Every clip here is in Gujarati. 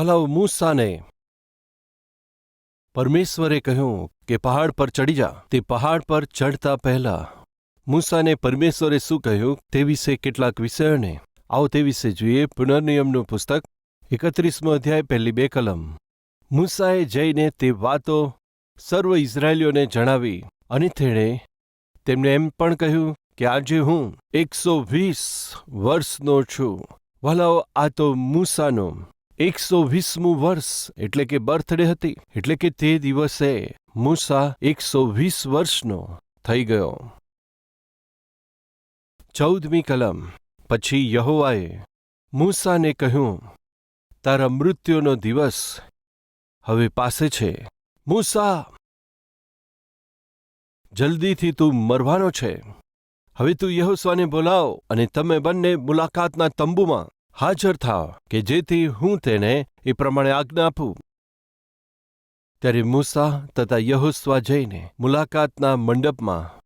વલાવ મૂસાને. પરમેશ્વરે કહ્યું કે પહાડ પર ચડી જા, તે પહાડ પર ચડતા પહેલા. મૂસાને પરમેશ્વરે શું કહ્યું? તે વિશે કેટલાક વિષયોને. આવો તે વિશે જોઈએ પુનર્નિયમનું પુસ્તક, એકત્રીસમો અધ્યાય, પહેલી બે કલમ. મૂસાએ જઈને તે વાતો સર્વ ઇઝરાયેલીઓને જણાવી અને તેણે તેમને એમ પણ કહ્યું કે આજે હું એકસો વીસ વર્ષનો છું. ભલાઓ આ તો મૂસાનો એકસો વીસમું વર્ષ એટલે કે બર્થડે હતી, એટલે કે તે દિવસે મૂસા એકસો વીસ વર્ષનો થઈ ગયો. ચૌદમી કલમ, પછી યહોવાએ મૂસાને કહ્યું, તારા મૃત્યુનો દિવસ હવે પાસે છે. મૂસા! જલ્દીથી તું મરવાનો છે. હવે તું યહોસ્વાને બોલાવ અને તમે બંને મુલાકાતના તંબુમાં હાજર થાવ કે જેથી હું તેને એ પ્રમાણે આજ્ઞા આપું. ત્યારે મૂસા તથા યહોસ્વા જઈને મુલાકાતના મંડપમાં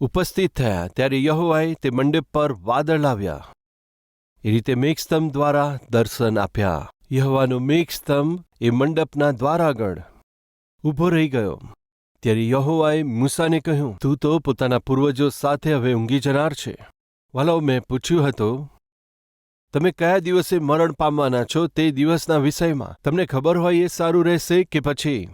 ઉપસ્થિત થયા. ત્યારે યહોવાએ તે મંડપ પર વાદળ લાવ્યા. એ રીતે મેઘસ્તંભ દ્વારા દર્શન આપ્યા. યહવાનું મેઘસ્તંભ એ મંડપના દ્વાર આગળ ઊભો રહી ગયો. ત્યારે યહોવાએ મૂસાને કહ્યું, તું તો પોતાના પૂર્વજો સાથે હવે ઊંઘી જનાર છે. વાલો, મેં પૂછ્યું હતું તમે કયા દિવસે મરણ પામવાના છો તે દિવસના વિષયમાં તમને ખબર હોય એ સારું રહેશે કે પછી?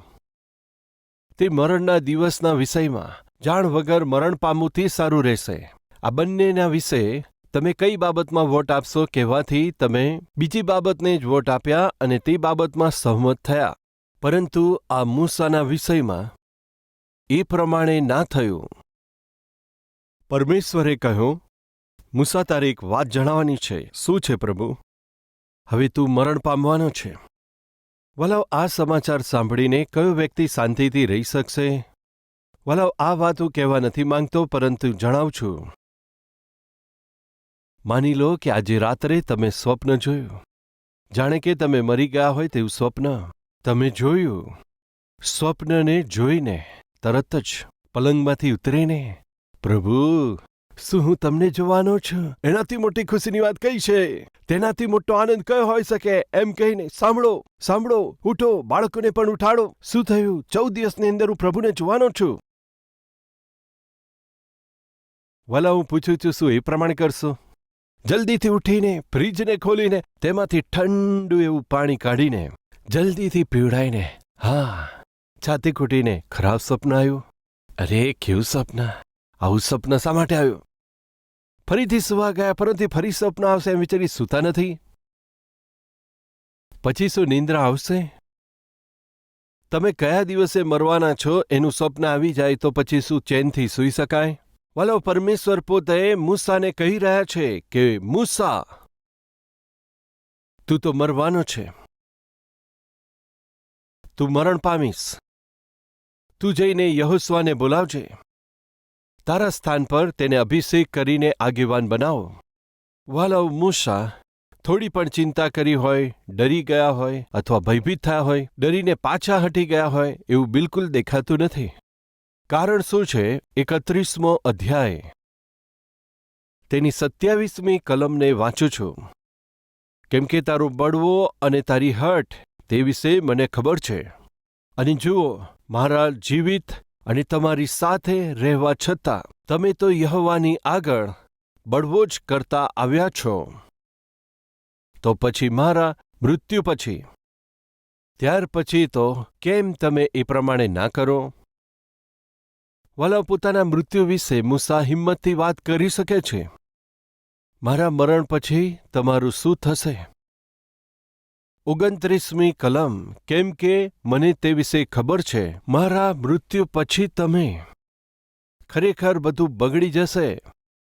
તે મરણના દિવસના વિષયમાં જાણ વગર મરણ પામવું તે સારું રહેશે. આ બંનેના વિશે તમે કઈ બાબતમાં વોટ આપશો કહેવાથી તમે બીજી બાબતને જ વોટ આપ્યા અને તે બાબતમાં સહમત થયા. પરંતુ આ મૂસાના વિષયમાં એ પ્રમાણે ના થયું. પરમેશ્વરે કહ્યું મૂસા તારે એક વાત જણાવવાની છે. શું છે પ્રભુ? હવે તું મરણ પામવાનો છે. વલાવ, આ સમાચાર સાંભળીને કયો વ્યક્તિ શાંતિથી રહી શકશે? વલાવ, આ વાત હું કહેવા નથી માંગતો, પરંતુ જણાવું છું. માની લો કે આજે રાત્રે તમે સ્વપ્ન જોયું. જાણે કે તમે મરી ગયા હોય તેવું સ્વપ્ન. તમે જોયું. સ્વપ્નને જોઈને તરત જ પલંગમાંથી ઉતરીને, પ્રભુ શું હું તમને જોવાનો છું? એનાથી મોટી ખુશીની વાત કઈ છે? તેનાથી મોટો આનંદ કયો હોઈ શકે? એમ કહીને સાંભળો સાંભળો, ઉઠો, બાળકોને પણ ઉઠાડો. શું થયું? ચૌદ દિવસની અંદર હું પ્રભુને જોવાનો છું. વલા, હું પૂછું છું, શું એ પ્રમાણે કરશો? જલ્દીથી ઉઠીને, ફ્રીજને ખોલીને, તેમાંથી ઠંડુ એવું પાણી કાઢીને, જલ્દીથી પીવડાઈને, હા, છાતી ખૂટીને, ખરાબ સપન આવ્યું. અરે, કેવું સપના આવું સપના શા માટે આવ્યું? ફરીથી સુવા ગયા, પરંતુ ફરી સ્વપ્ન આવશે એમ વિચારી સૂતા નથી. પછી શું નિંદ્રા આવશે? તમે કયા દિવસે મરવાના છો એનું સ્વપ્ન આવી જાય તો પછી શું ચેનથી સૂઈ શકાય? વાલો, પરમેશ્વર પોતે મૂસાને કહી રહ્યા છે કે, મૂસા, તું તો મરવાનો છે. તું મરણ પામીશ. તું જઈને યહોસ્વાને બોલાવજે. તારા સ્થાન પર તેને અભિષેક કરીને આગેવાન બનાવો. વાલવ મૂસા, થોડી પણ ચિંતા કરી હોય, ડરી ગયા હોય અથવા ભયભીત થયા હોય, ડરીને પાછા હટી ગયા હોય એવું બિલકુલ દેખાતું નથી. કારણ શું છે? એકત્રીસમો અધ્યાય. તેની સત્યાવીસમી કલમને વાંચું છું. કેમ કે તારો બળવો અને તારી હઠ, તે વિશે મને ખબર છે. અને જુઓ, મારા જીવિત અને તમારી સાથે રહેવા છતાં તમે તો યહવાની આગળ બળવો જ કરતા આવ્યા છો. તો પછી મારા મૃત્યુ પછી? ત્યાર પછી તો કેમ તમે એ પ્રમાણે ના કરો? વાલા પોતાના મૃત્યુ વિશે મૂસા હિંમતથી વાત કરી શકે છે? મારા મરણ પછી તમારું શું થશે? ઓગણત્રીસમી કલમ, કેમ કે મને તે વિશે ખબર છે, મારા મૃત્યુ પછી તમે ખરેખર બધું બગડી જશે.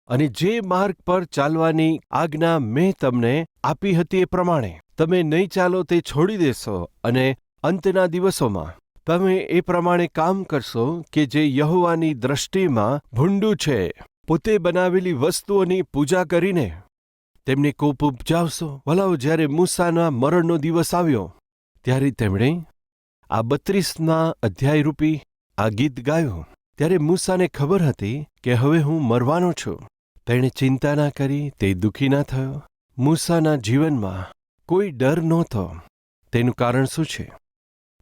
અને જે માર્ગ પર ચાલવાની આજ્ઞા મેં તમને આપી હતી એ પ્રમાણે, તમે નહીં ચાલો તે છોડી દેશો અને અંતના દિવસોમાં તમે એ પ્રમાણે કામ કરશો કે જે યહોવાની દ્રષ્ટિમાં ભૂંડું છે. પોતે બનાવેલી વસ્તુઓની પૂજા કરીને તેમને કોપ ઉપજાવશો? વલાઓ, જ્યારે મૂસાના મરણનો દિવસ આવ્યો, ત્યારે તેમણે આ બત્રીસના અધ્યાય રૂપી આ ગીત ગાયું. ત્યારે મૂસાને ખબર હતી કે હવે હું મરવાનો છું. તેણે ચિંતા ના કરી, તે દુઃખી ના થયો. મૂસાના જીવનમાં કોઈ ડર નહોતો. તેનું કારણ શું છે?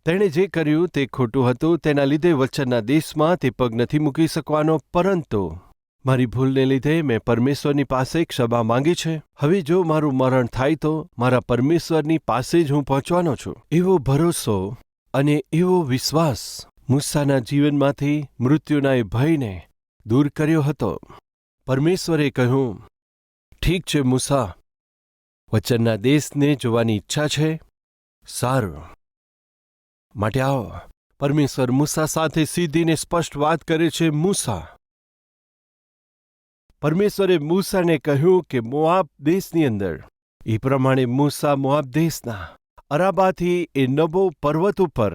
તેણે જે કર્યું તે ખોટું હતું, તેના લીધે વચનના દેશમાં તે પગ નથી મૂકી શકવાનો, પરંતુ મારી ભૂલને લીધે મેં પરમેશ્વરની પાસે ક્ષમા માંગી છે. હવે જો મારું મરણ થાય તો મારા પરમેશ્વરની પાસે જ હું પહોંચવાનો છું. એવો ભરોસો અને એવો વિશ્વાસ મૂસાના જીવનમાંથી મૃત્યુના એ ભયને દૂર કર્યો હતો. પરમેશ્વરે કહ્યું, ઠીક છે મૂસા, વચનના દેશને જોવાની ઈચ્છા છે. સારું. માટે આવો. પરમેશ્વર મૂસા સાથે સીધીને સ્પષ્ટ વાત કરે છે, મૂસા પરમેશ્વરે મૂસાને કહ્યું કે મોઆબ દેશની અંદર, એ પ્રમાણે મૂસા મોઆબ દેશના અરાબાથી એ નબો પર્વત ઉપર,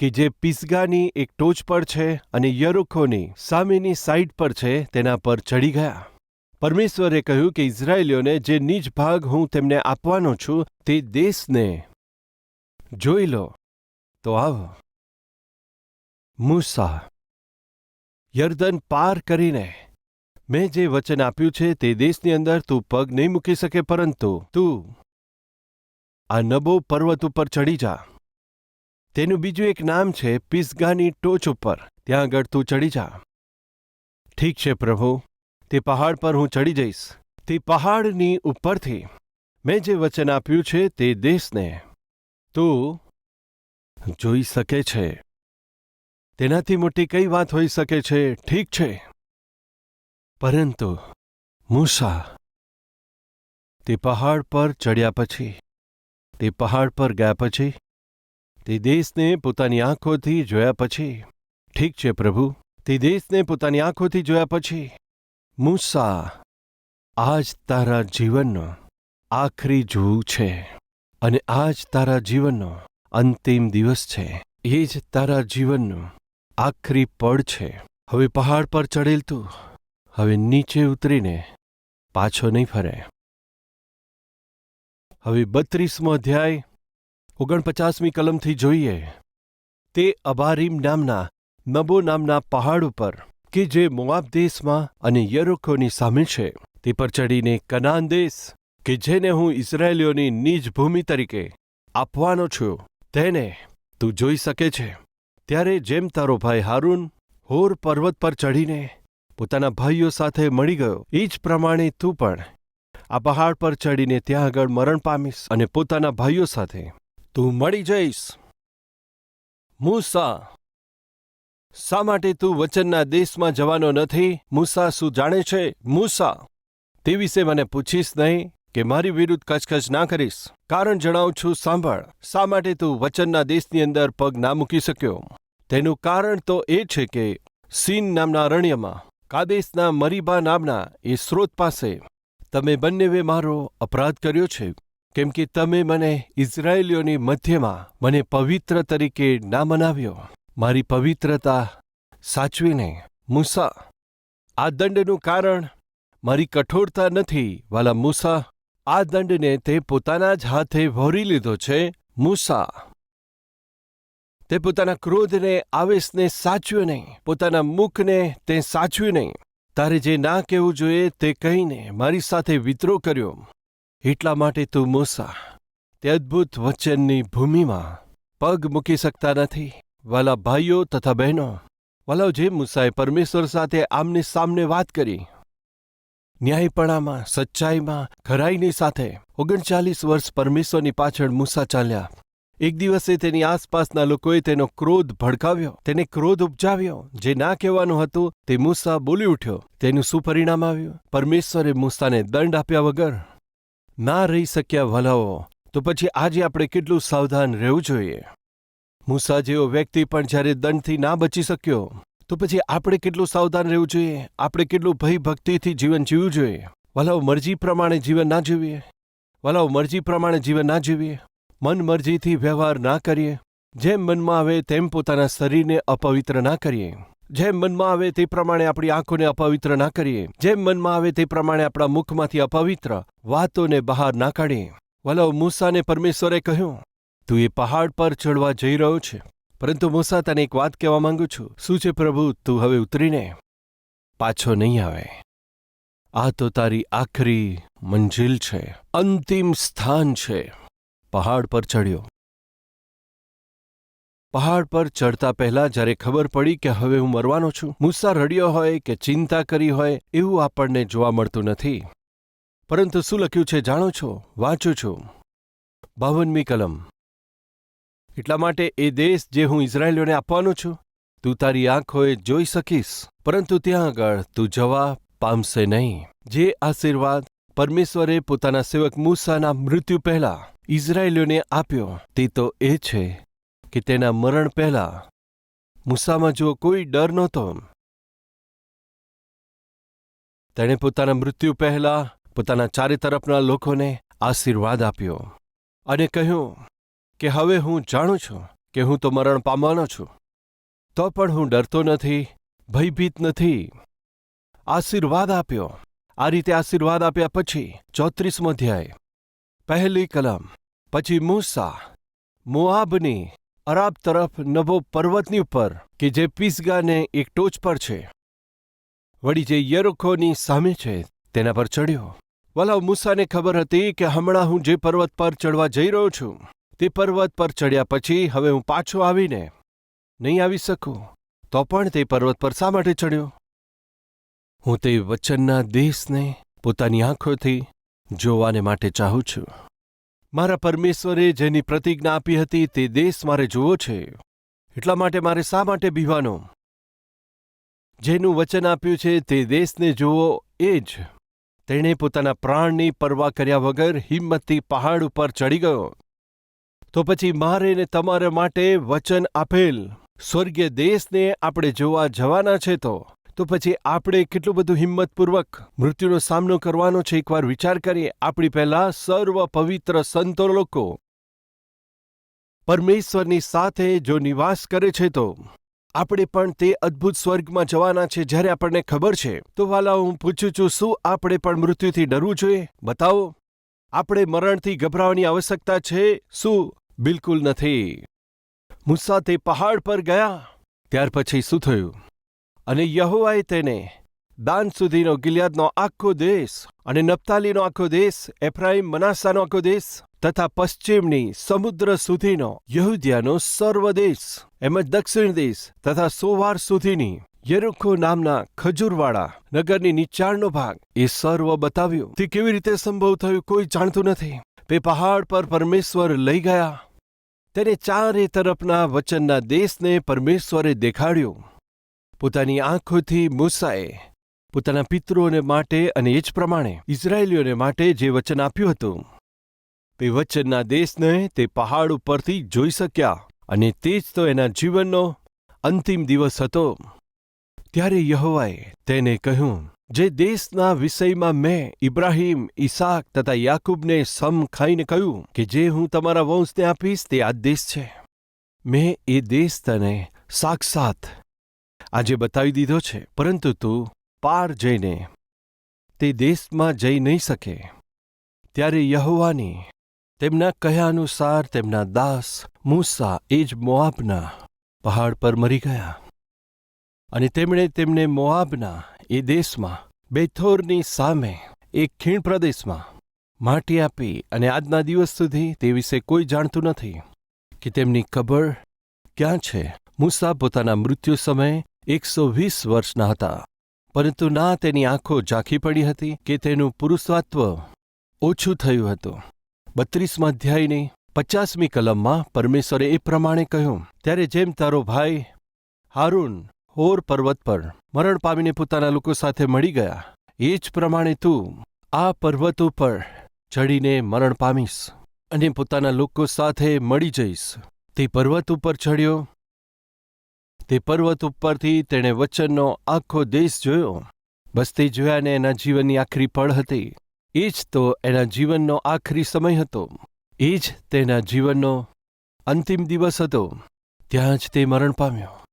કે જે પિસગાની એક ટોચ પર છે અને યરુખોની સામેની સાઈડ પર છે, તેના પર ચડી ગયા. પરમેશ્વરે કહ્યું કે ઇઝરાયેલીઓને જે નીચ ભાગ હું તેમને આપવાનો છું, તે દેશને જોઈ લો. તો આવો. મૂસા, યર્દન પાર કરીને મેં જે વચન આપ્યું છે તે દેશની અંદર તું પગ નહીં મૂકી શકે, પરંતુ તું આ નબો પર્વત ઉપર ચડી જા. તેનું બીજું એક નામ છે પિસગાની ટોચ ઉપર. ત્યાં આગળ તું ચડી જા. ઠીક છે પ્રભુ, તે પહાડ પર હું ચડી જઈશ. તે પહાડની ઉપરથી મેં જે વચન આપ્યું છે તે દેશને તું જોઈ શકે છે. તેનાથી મોટી કઈ વાત હોઈ શકે છે? ઠીક છે. પરંતુ મૂસા તે પહાડ પર ચડ્યા પછી, તે પહાડ પર ગયા પછી, તે દેશને પોતાની આંખોથી જોયા પછી, ઠીક છે પ્રભુ, તે દેશને પોતાની આંખોથી જોયા પછી, મૂસા આજ તારા જીવનનો આખરી જૂ છે અને આજ તારા જીવનનો અંતિમ દિવસ છે. એ જ તારા જીવનનું આખરી પડ છે. હવે પહાડ પર ચડેલ તું. હવે નીચે ઉતરીને પાછો નહીં ફરે. હવે બત્રીસમો અધ્યાય, ઓગણપચાસમી કલમથી જોઈએ. તે અબારીમ નામના નબો નામના પહાડ ઉપર કે જે મોઆબ દેશમાં અને યરોખોની સામે છે, તે પર ચડીને કનાન દેશ, કે જેને હું ઇઝરાયેલીઓની નિજ ભૂમિ તરીકે આપવાનો છું, તેને તું જોઈ શકે છે. ત્યારે જેમ તારો ભાઈ હારૂન, હોર પર્વત પર ચડીને પોતાના ભાઈઓ સાથે મળી ગયો. એ જ પ્રમાણે તું પણ આ પહાડ પર ચડીને ત્યાં આગળ મરણ પામીશ અને પોતાના ભાઈઓ સાથે તું મળી જઈશ. મૂસા, શા માટે તું વચનના દેશમાં જવાનો નથી? મૂસા, શું જાણે છે? મૂસા, તે વિશે મને પૂછીશ નહીં કે મારી વિરુદ્ધ કચકચ ના કરીશ. કારણ જણાવું છું, સાંભળ. શા માટે તું વચનના દેશની અંદર પગ ના મૂકી શક્યો? તેનું કારણ તો એ છે કે સીન નામના અરણ્યમાં કાદેશના મરીબા નામના એ સ્રોત પાસે તમે બંનેવે મારો અપરાધ કર્યો છે, કેમ કે તમે મને ઇઝરાયેલીઓની મધ્યમાં મને પવિત્ર તરીકે ના મનાવ્યો. મારી પવિત્રતા સાચવીને મૂસા, આ દંડનું કારણ મારી કઠોરતા નથી વાલા મૂસા, આ દંડને તે પોતાના જ હાથે વહોરી લીધો છે. મૂસા તે પોતાના ક્રોધને, આવેશને સાચવ્યો નહીં. પોતાના મુખને તે સાચવ્યું નહીં. તારે જે ના કહેવું જોઈએ તે કહીને મારી સાથે વિદ્રોહ કર્યો. એટલા માટે તું મૂસા. તે અદ્ભુત વચનની ભૂમિમાં પગ મૂકી શકતા નથી. વાલા ભાઈઓ તથા બહેનો, વાલાઓ જે મૂસાએ પરમેશ્વર સાથે આમની સામને વાત કરી. ન્યાયપણામાં, સચ્ચાઈમાં ખરાઈની સાથે ઓગણચાલીસ વર્ષ પરમેશ્વરની પાછળ મૂસા ચાલ્યા. એક દિવસે તેની આસપાસના લોકોએ તેનો ક્રોધ ભડકાવ્યો. તેને ક્રોધ ઉપજાવ્યો. જે ના કહેવાનું હતું, તે મૂસા બોલી ઉઠ્યો. તેનું શું પરિણામ આવ્યું? પરમેશ્વરે મૂસાને દંડ આપ્યા વગર ના રહી શક્યા ભલાઓ તો પછી આજે આપણે કેટલું સાવધાન રહેવું જોઈએ? મૂસા જેવો વ્યક્તિ પણ જ્યારે દંડથી ના બચી શક્યો, તો પછી આપણે કેટલું સાવધાન રહેવું જોઈએ? આપણે કેટલું ભયભક્તિથી જીવન જીવવું જોઈએ? વલાઓ મરજી પ્રમાણે જીવન ના જીવીએ. વલાઓ મરજી પ્રમાણે જીવન ના જીવીએ. મન મરજીથી વ્યવહાર ના કરીએ. જેમ મનમાં આવે તેમ પોતાના શરીરને અપવિત્ર ના કરીએ. જેમ મનમાં આવે તે પ્રમાણે આપણી આંખોને અપવિત્ર ના કરીએ. જેમ મનમાં આવે તે પ્રમાણે આપણા મુખમાંથી અપવિત્ર વાતોને બહાર ના કાઢીએ. વલાઓ મૂસાને પરમેશ્વરે કહ્યું, તું એ પહાડ પર ચડવા જઈ રહ્યો છે. પરંતુ મૂસા તને એક વાત કહેવા માંગુ છું. શું છે પ્રભુ? તું હવે ઉતરીને પાછો નહીં આવે. આ તો તારી આખરી મંજિલ છે. અંતિમ સ્થાન છે. પહાડ પર ચડ્યો પહાડ પર ચડતા પહેલા જ્યારે ખબર પડી કે હવે હું મરવાનો છું, મુસ્સા રડ્યો હોય કે ચિંતા કરી હોય એવું આપણને જોવા મળતું નથી. પરંતુ શું લખ્યું છે જાણો છો? વાંચું છું. બાવનમી કલમ. એટલા માટે એ દેશ જે હું ઇઝરાયેલીઓને આપવાનો છું, તું તારી આંખોએ જોઈ શકીશ. પરંતુ ત્યાં આગળ તું જવા પામશે નહીં. જે આશીર્વાદ પરમેશ્વરે પોતાના સેવક મૂસાના મૃત્યુ પહેલા ઇઝરાયેલીઓને આપ્યો. તે તો એ છે કે તેના મરણ પહેલા મૂસામાં જો કોઈ ડર નહોતો. તેણે પોતાના મૃત્યુ પહેલા પોતાના ચારે તરફના લોકોને આશીર્વાદ આપ્યો અને કહ્યું કે હવે હું જાણું છું કે હું તો મરણ પામવાનો છું. તો પણ હું ડરતો નથી, ભયભીત નથી. આશીર્વાદ આપ્યો. આ રીતે આશીર્વાદ આપ્યા પછી ચોત્રીસમો અધ્યાય. પહેલી કલમ, પછી મૂસા, મોઆબની, અરાબ તરફ નવો પર્વતની ઉપર, કે જે પીસગાને એક ટોચ પર છે. વળી જે યરોખોની સામે છે, તેના પર ચડ્યો વલાવ મૂસાને ખબર હતી કે હમણાં હું જે પર્વત પર ચડવા જઈ રહ્યો છું, તે પર્વત પર ચડ્યા પછી હવે હું પાછો આવીને નહીં આવી શકું. તો પણ તે પર્વત પર શા માટે ચડ્યો હું તે વચનના દેશને પોતાની આંખોથી જોવાને માટે ચાહું છું. મારા પરમેશ્વરે જેની પ્રતિજ્ઞા આપી હતી તે દેશ મારે જોવો છે. એટલા માટે મારે શા માટે બીવાનો? જેનું વચન આપ્યું છે તે દેશને જુઓ એ જ. તેણે પોતાના પ્રાણની પરવા કર્યા વગર હિંમતથી પહાડ ઉપર ચડી ગયો. તો પછી મારે ને તમારા માટે વચન આપેલ સ્વર્ગીય દેશને આપણે જોવા જવાના છે તો? તો પછી આપણે કેટલું બધું હિંમતપૂર્વક મૃત્યુનો સામનો કરવાનો છે? એકવાર વિચાર કરીએ. આપણી પહેલા સર્વ પવિત્ર સંતો લોકો પરમેશ્વરની સાથે જો નિવાસ કરે છે તો આપણે પણ તે અદ્ભુત સ્વર્ગમાં જવાના છે જ્યારે આપણને ખબર છે. તો વાલા, હું પૂછું છું, શું આપણે પણ મૃત્યુથી ડરવું જોઈએ? બતાવો. આપણે મરણથી ગભરાવાની આવશ્યકતા છે? શું? બિલકુલ નથી. મુસા તે પહાડ પર ગયા. ત્યાર પછી શું થયું? અને યહોવાએ તેને દાન સુધીનો ગિલિયાદનો આખો દેશ અને નપ્તાલીનો આખો દેશ એફ્રાઈમ મનાસાનો આખો દેશ તથા પશ્ચિમની સમુદ્ર સુધીનો યહુદિયાનો સર્વ દેશ, એમ જ દક્ષિણ દેશ તથા સોવાર સુધીની યરુખો નામના ખજૂરવાળા નગરની નીચાણનો ભાગ એ સર્વ બતાવ્યું. તે કેવી રીતે સંભવ થયું કોઈ જાણતું નથી. તે પહાડ પર પરમેશ્વર લઈ ગયા. તેને ચારે તરફના વચનના દેશને પરમેશ્વરે દેખાડ્યું. પોતાની આંખોથી મૂસાએ પોતાના પિતૃઓને માટે અને એ જ પ્રમાણે ઇઝરાયેલીઓને માટે જે વચન આપ્યું હતું. તે વચનના દેશને તે પહાડ ઉપરથી જોઈ શક્યા અને તે જ તો એના જીવનનો અંતિમ દિવસ હતો. ત્યારે યહોવાએ તેને કહ્યું, જે દેશના વિષયમાં મેં ઇબ્રાહીમ, ઈસાક તથા યાકૂબને સમ ખાઈને કહ્યું કે જે હું તમારા વંશને આપીશ તે આ દેશ છે. મેં એ દેશ તને સાક્ષાત આજે બતાવી દીધો છે, પરંતુ તું પાર જઈને તે દેશમાં જઈ નહીં શકે. ત્યારે યહોવાની તેમના કહ્યા અનુસાર તેમના દાસ મૂસા એ જ મોઆબના પહાડ પર મરી ગયા. અને તેમણે તેમને મોઆબના એ દેશમાં, બેથોરની સામે એક ખીણ પ્રદેશમાં માટી આપી અને આજના દિવસ સુધી તે વિશે કોઈ જાણતું નથી કે તેમની કબર ક્યાં છે. મૂસા પોતાના મૃત્યુ સમયે એકસો વીસ વર્ષના હતા. પરંતુ ના તેની આંખો ઝાંખી પડી હતી કે તેનું પુરુષત્વ ઓછું થયું હતું. બત્રીસમાં અધ્યાયની પચાસમી કલમમાં પરમેશ્વરે એ પ્રમાણે કહ્યું, ત્યારે જેમ તારો ભાઈ હારૂન હોર પર્વત પર મરણ પામીને પોતાના લોકો સાથે મળી ગયા, એ જ પ્રમાણે તું આ પર્વત ઉપર ચડીને મરણ પામીશ અને પોતાના લોકો સાથે મળી જઈશ. તે પર્વત ઉપર ચડ્યો તે પર્વત ઉપરથી તેણે વચનનો આખો દેશ જોયો. બસ તે જોયાને એના જીવનની આખરી પળ હતી. એ જ તો એના જીવનનો આખરી સમય હતો. એ જ તેના જીવનનો અંતિમ દિવસ હતો. ત્યાં જ તે મરણ પામ્યો.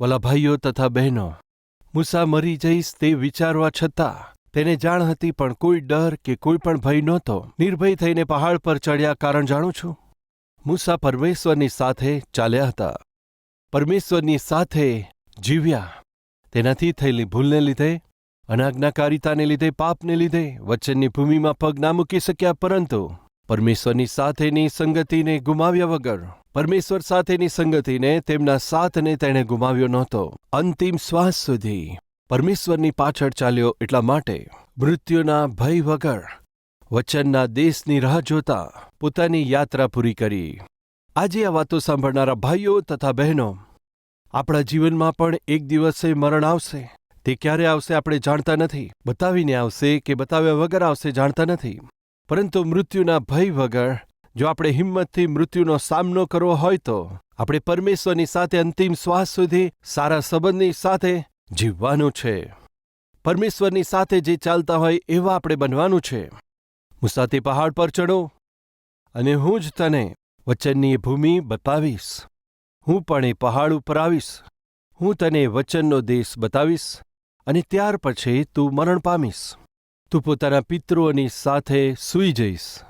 વલા ભાઈઓ તથા બહેનો, મૂસા મરી જઈશ તે વિચારવા છતાં તેને જાણ હતી પણ કોઈ ડર કે કોઈ પણ ભય નહોતો. નિર્ભય થઈને પહાડ પર ચડ્યા કારણ જાણું છું. મૂસા પરમેશ્વરની સાથે ચાલ્યા હતા. પરમેશ્વરની સાથે જીવ્યા. તેનાથી થયેલી ભૂલને લીધે, અનાજ્ઞાકારિતાને લીધે, પાપને લીધે, વચનની ભૂમિમાં પગ ના મૂકી શક્યા, પરંતુ પરમેશ્વરની સાથેની સંગતિને ગુમાવ્યા વગર, પરમેશ્વર સાથેની સંગતિને તેમના સાથને તેણે ગુમાવ્યો નહોતો. અંતિમ શ્વાસ સુધી પરમેશ્વરની પાછળ ચાલ્યો એટલા માટે મૃત્યુના ભય વગર વચનના દેશની રાહ જોતા પોતાની યાત્રા પૂરી કરી. આજે આ વાતો સાંભળનારા ભાઈઓ તથા બહેનો આપણા જીવનમાં પણ એક દિવસે મરણ આવશે. તે ક્યારે આવશે આપણે જાણતા નથી. બતાવીને આવશે કે બતાવ્યા વગર આવશે જાણતા નથી. પરંતુ મૃત્યુના ભય વગર, જો આપણે હિંમતથી મૃત્યુનો સામનો કરવો હોય તો, આપણે પરમેશ્વરની સાથે અંતિમ શ્વાસ સુધી સારા સંબંધની સાથે જીવવાનું છે. પરમેશ્વરની સાથે જે ચાલતા હોય એવા આપણે બનવાનું છે. મુસાતે પહાડ પર ચડો અને હું જ તને વચનની ભૂમિ બતાવીશ. હું પણ એ પહાડ ઉપર આવીશ. હું તને વચનનો દેશ બતાવીશ અને ત્યાર પછી તું મરણ પામીશ. તું પોતાના પિતૃઓની સાથે સૂઈ જઈશ.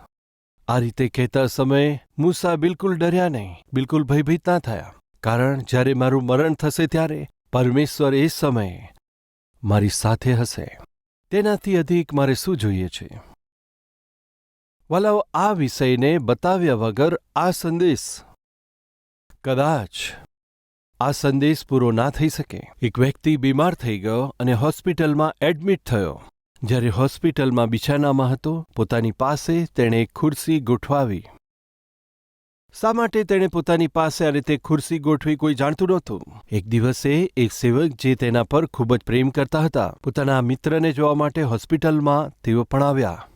આ રીતે કહેતા સમયે મૂસા બિલકુલ ડર્યા નહીં, બિલકુલ ભયભીત ના થયા. કારણ જ્યારે મારું મરણ થશે ત્યારે પરમેશ્વર એ સમયે મારી સાથે હશે. તેનાથી અધિક મારે શું જોઈએ છે? વલાઓ, આ વિષયને બતાવ્યા વગર આ સંદેશ કદાચ આ સંદેશ પૂરો ના થઈ શકે. એક વ્યક્તિ બીમાર થઈ ગયો અને હોસ્પિટલમાં એડમિટ થયો. જ્યારે હોસ્પિટલમાં બિછાનામાં હતો, પોતાની પાસે તેણે એક ખુરશી ગોઠવાવી. શા માટે તેણે પોતાની પાસે આ રીતે ખુરશી ગોઠવી કોઈ જાણતું નહોતું? એક દિવસે એક સેવક જે તેના પર ખૂબ જ પ્રેમ કરતા હતા, પોતાના મિત્રને જોવા માટે હોસ્પિટલમાં તેઓ પણ આવ્યા.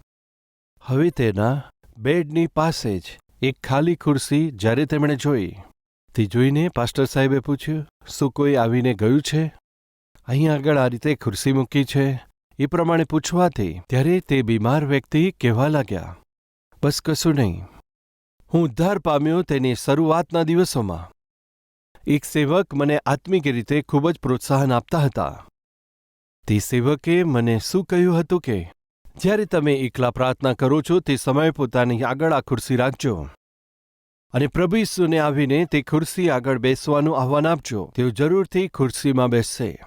હવે તેના બેડની પાસે જ એક ખાલી ખુરશી જ્યારે તેમણે જોઈ. તે જોઈને પાસ્ટર સાહેબે પૂછ્યું, શું કોઈ આવીને ગયું છે? અહીં આગળ આ રીતે ખુરશી મૂકી છે? એ પ્રમાણે પૂછવાથી ત્યારે તે બીમાર વ્યક્તિ કહેવા લાગ્યા, બસ કશું નહીં. હું ઉદ્ધાર પામ્યો તેની શરૂઆતના દિવસોમાં. એક સેવક મને આત્મિક રીતે ખૂબ જ પ્રોત્સાહન આપતા હતા. તે સેવકે મને શું કહ્યું હતું કે, જ્યારે તમે એકલા પ્રાર્થના કરો છો તે સમયે પોતાની આગળ આ ખુરશી રાખજો. અને પ્રભુ ઈસુને આવીને તે ખુરશી આગળ બેસવાનું આહવાન આપજો. તેઓ જરૂરથી ખુરશીમાં બેસશે.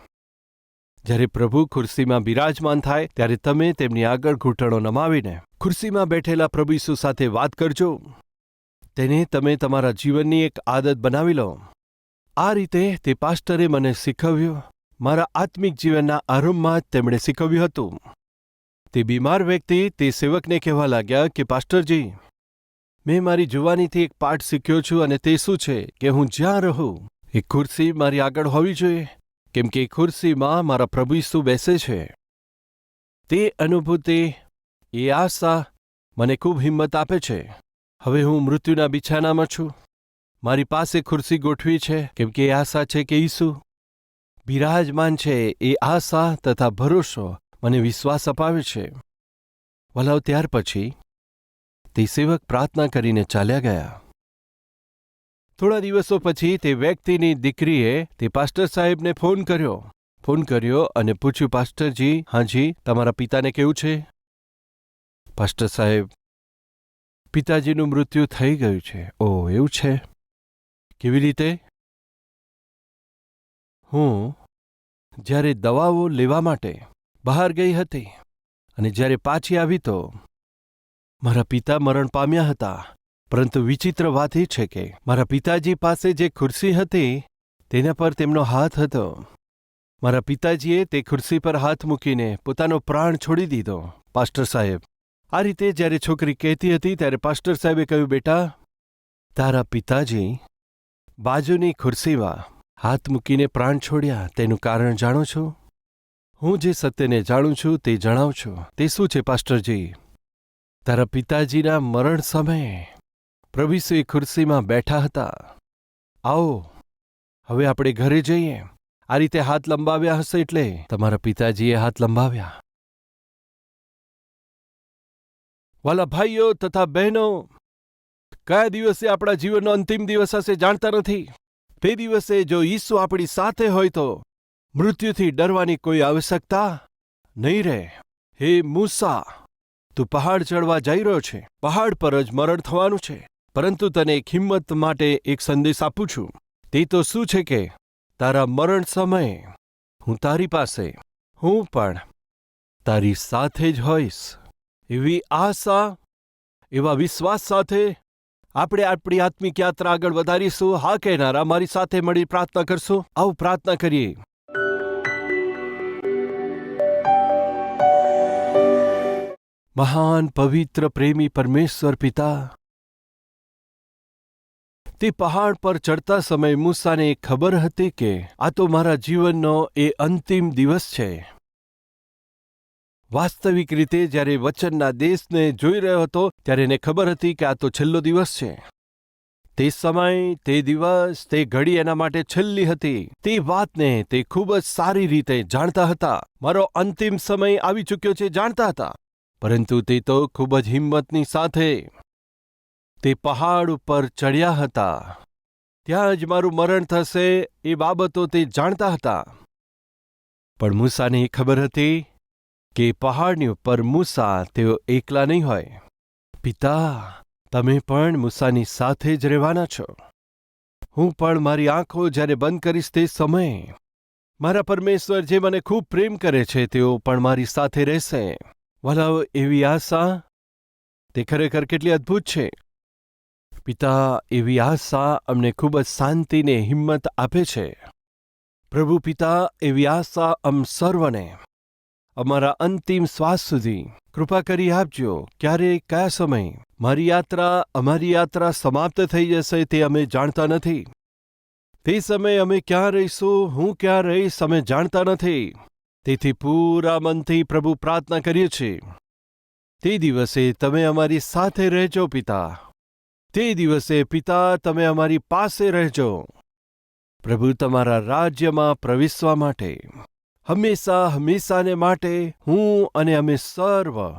જ્યારે પ્રભુ ખુરશીમાં બિરાજમાન થાય, ત્યારે તમે તેમની આગળ ઘૂંટણો નમાવીને ખુરશીમાં બેઠેલા પ્રભુ ઈસુ સાથે વાત કરજો. તેને તમે તમારા જીવનની એક આદત બનાવી લો. આ રીતે તે પાસ્ટરે મને શીખવ્યું. મારા આત્મિક જીવનના આરંભમાં જ તેમણે શીખવ્યું હતું. તે બીમાર વ્યક્તિ, તે સેવકને કહેવા લાગ્યા કે, પાસ્ટરજી મેં મારી જુવાનીથી એક પાઠ શીખ્યો છું અને તે શું છે કે હું જ્યાં રહું, એ ખુરશી મારી આગળ હોવી જોઈએ, કેમ કે એ ખુરશીમાં મારા પ્રભુ ઈસુ બેસે છે. તે અનુભૂતિ, એ આશા મને ખૂબ હિંમત આપે છે. હવે હું મૃત્યુના બિછાનામાં છું. મારી પાસે ખુરશી ગોઠવી છે, કેમ કે એ આશા છે કે ઈસુ બિરાજમાન છે, એ આશા તથા ભરોસો મને વિશ્વાસ અપાવે છે. વલાવ ત્યાર પછી તે સેવક પ્રાર્થના કરીને ચાલ્યા ગયા. થોડા દિવસો પછી તે વ્યક્તિની દીકરીએ તે પાસ્ટર સાહેબને ફોન કર્યો. ફોન કર્યો અને પૂછ્યું, પાસ્ટરજી, હાજી, તમારા પિતાને કેવું છે? પાસ્ટર સાહેબ, પિતાજીનું મૃત્યુ થઈ ગયું છે. ઓ એવું છે? કેવી રીતે? હું જ્યારે દવાઓ લેવા માટે બહાર ગઈ હતી અને જ્યારે પાછી આવી તો મારા પિતા મરણ પામ્યા હતા. પરંતુ વિચિત્ર વાત એ છે કે મારા પિતાજી પાસે જે ખુરશી હતી, તેના પર તેમનો હાથ હતો. મારા પિતાજીએ તે ખુરશી પર હાથ મૂકીને પોતાનો પ્રાણ છોડી દીધો. પાસ્ટર સાહેબ, આ રીતે જ્યારે છોકરી કહેતી હતી ત્યારે પાસ્ટર સાહેબે કહ્યું, બેટા, તારા પિતાજી બાજુની ખુરશીમાં હાથ મૂકીને પ્રાણ છોડ્યા, તેનું કારણ જાણો છો? હું જે સત્યને જાણું છું તે જણાવું છું તે શું છે, પાસ્ટરજી? તારા પિતાજીના મરણ સમયે પ્રભુસુ એ ખુરશીમાં બેઠા હતા. આવો, હવે આપણે ઘરે જઈએ. આ રીતે હાથ લંબાવ્યા હશે એટલે તમારા પિતાજીએ હાથ લંબાવ્યા. વાલા ભાઈઓ તથા બહેનો, કયા દિવસે આપણા જીવનનો અંતિમ દિવસ હશે જાણતા નથી. તે દિવસે જો ઈસુ આપણી સાથે હોય તો મૃત્યુથી ડરવાની કોઈ આવશ્યકતા નહીં રહે. હે મૂસા તું પહાડ ચડવા જઈ રહ્યો છે. પહાડ પર જ મરણ થવાનું છે. પરંતુ તને એક હિંમત માટે એક સંદેશ આપું છું. તે તો શું છે કે, તારા મરણ સમયે હું તારી પાસે, હું પણ તારી સાથે જ હોઈશ. એવી આશા, એવા વિશ્વાસ સાથે આપણે આપણી આત્મિક યાત્રા આગળ વધારીશું. હા, કહેનારા, મારી સાથે મળી પ્રાર્થના કરશું. આવું પ્રાર્થના કરીએ. મહાન પવિત્ર પ્રેમી પરમેશ્વર પિતા. તે પહાડ પર ચડતા સમયે મૂસાને ખબર હતી કે આ તો મારા જીવનનો એ અંતિમ દિવસ છે. વાસ્તવિક રીતે જ્યારે વચનના દેશને જોઈ રહ્યો હતો, ત્યારે એને ખબર હતી કે આ તો છેલ્લો દિવસ છે. તે સમય, તે દિવસ, તે ઘડી એના માટે છેલ્લી હતી. તે વાતને તે ખૂબ જ સારી રીતે જાણતા હતા. મારો અંતિમ સમય આવી ચૂક્યો છે, જાણતા હતા. પરંતુ તે તો ખૂબ જ હિંમતની સાથે તે પહાડ ઉપર ચડ્યા હતા. ત્યાં જ મારું મરણ થશે એ બાબતો તે જાણતા હતા. પણ મૂસાને એ ખબર હતી કે પહાડની ઉપર મૂસા તેઓ એકલા નહીં હોય. પિતા, તમે પણ મૂસાની સાથે જ રહેવાના છો. હું પણ મારી આંખો જ્યારે બંધ કરીશ તે સમયે. મારા પરમેશ્વર જે મને ખૂબ પ્રેમ કરે છે તેઓ પણ મારી સાથે રહેશે. વલાવ એવી આશા? તે ખરેખર કેટલી અદ્ભુત છે. પિતા, એવી આશા અમને ખૂબ જ શાંતિને હિંમત આપે છે. પ્રભુ પિતા, એવી આશા અમ સર્વને. અમારા અંતિમ શ્વાસ સુધી. કૃપા કરી આપજો, ક્યારે, કયા સમય? મારી યાત્રા, અમારી યાત્રા સમાપ્ત થઈ જશે તે અમે જાણતા નથી. તે સમયે અમે ક્યાં રહીશું, હું ક્યાં રહીશ, અમે જાણતા નથી. તેથી પૂરા મનથી પ્રભુ પ્રાર્થના કરીએ છીએ. તે દિવસે તમે અમારી સાથે રહેજો પિતા. તે દિવસે પિતા તમે અમારી પાસે રહેજો. પ્રભુ તમારા રાજ્યમાં પ્રવેશવા માટે, હંમેશા હંમેશાને માટે હું અને અમે સર્વ,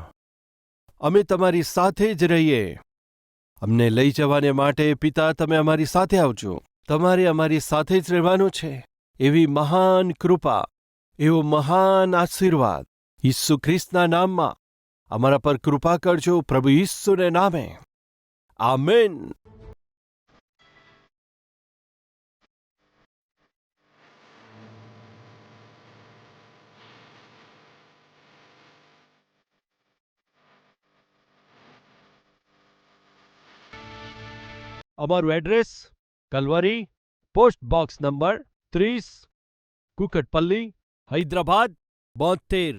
અમે તમારી સાથે જ રહીએ. અમને લઈ જવાને માટે પિતા તમે અમારી સાથે આવજો. તમારે અમારી સાથે જ રહેવાનું છે. એવી મહાન કૃપા એવો મહાન આશીર્વાદ. ઈસુ ખ્રિસ્તના નામમાં. અમારા પર કૃપા કરજો પ્રભુ ઈસુને નામે. આમેન. અમારું address, Calvary, post box number ત્રીસ, કુકટપલ્લી હૈદરાબાદ બોતેર